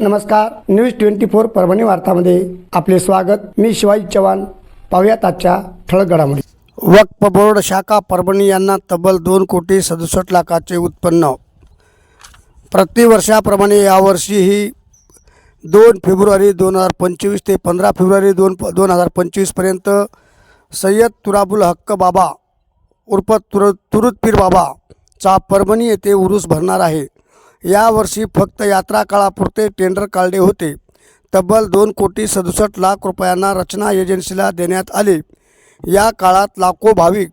नमस्कार news twenty four Parbhani वार्तामध्ये आपले स्वागत. मी शिवाजी चव्हाण. पाहुयात आजच्या ठळक घडामोडी वक्फ बोर्ड शाखा परभणी यांना तब्बल दोन कोटी सदुसष्ट लाखाचे उत्पन्न. प्रतिवर्षाप्रमाणे यावर्षीही दोन फेब्रुवारी दोन हजार पंचवीस ते पंधरा फेब्रुवारी दोन दोन हजार पंचवीसपर्यंत सय्यद तुराबुल हक्क बाबा उर्फ तुर तुरुतपीर बाबाचा परभणी येथे उरूस भरणार आहे. यावर्षी फक्त यात्रा काळापुरते टेंडर काढले होते. तब्बल दोन कोटी सदुसष्ट लाख रुपयांना रचना एजन्सीला देण्यात आले. या काळात लाखो भाविक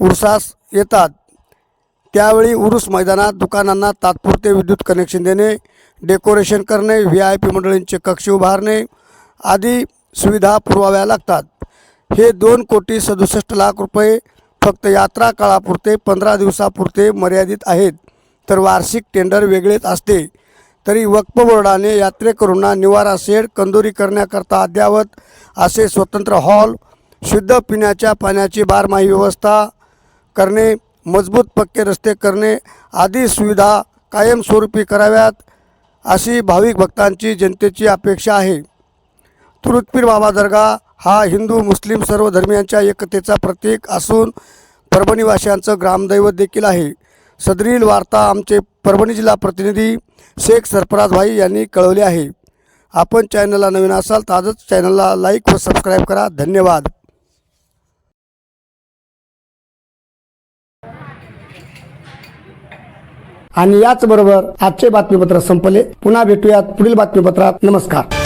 उरसास येतात. त्यावेळी उरूस मैदानात दुकानांना तात्पुरते विद्युत कनेक्शन देणे डेकोरेशन करणे व्ही आय पी मंडळींचे कक्ष उभारणे आदी सुविधा पुरवाव्या लागतात. हे दोन कोटी सदुसष्ट लाख रुपये फक्त यात्रा काळापुरते पंधरा दिवसापुरते मर्यादित आहेत. तर वार्षिक टेंडर वेगळेच असते. तरी वक्फ बोर्डाने यात्रेकरूंना निवारा शेड कंदोरी करण्याकरता अद्यावत असे स्वतंत्र हॉल शुद्ध पिण्याच्या पाण्याची बारमाही व्यवस्था करणे मजबूत पक्के रस्ते करणे आदी सुविधा कायमस्वरूपी कराव्यात अशी भाविक भक्तांची जनतेची अपेक्षा आहे. तुरुतपीर बाबा दर्गा हा हिंदू मुस्लिम सर्व धर्मियांच्या एकतेचा प्रतीक असून परभणीवासियांचं ग्रामदैवत देखील आहे. सदरील वार्ता आमचे परभणी जिल्हा प्रतिनिधी शेख सरफराज भाई यांनी कळवले आहे. आपण चॅनलला नवीन असाल तर आजच चॅनलला लाईक व सबस्क्राईब करा. धन्यवाद. आणि याचबरोबर आजचे बातमीपत्र संपले. पुन्हा भेटूयात पुढील बातमीपत्रात. नमस्कार.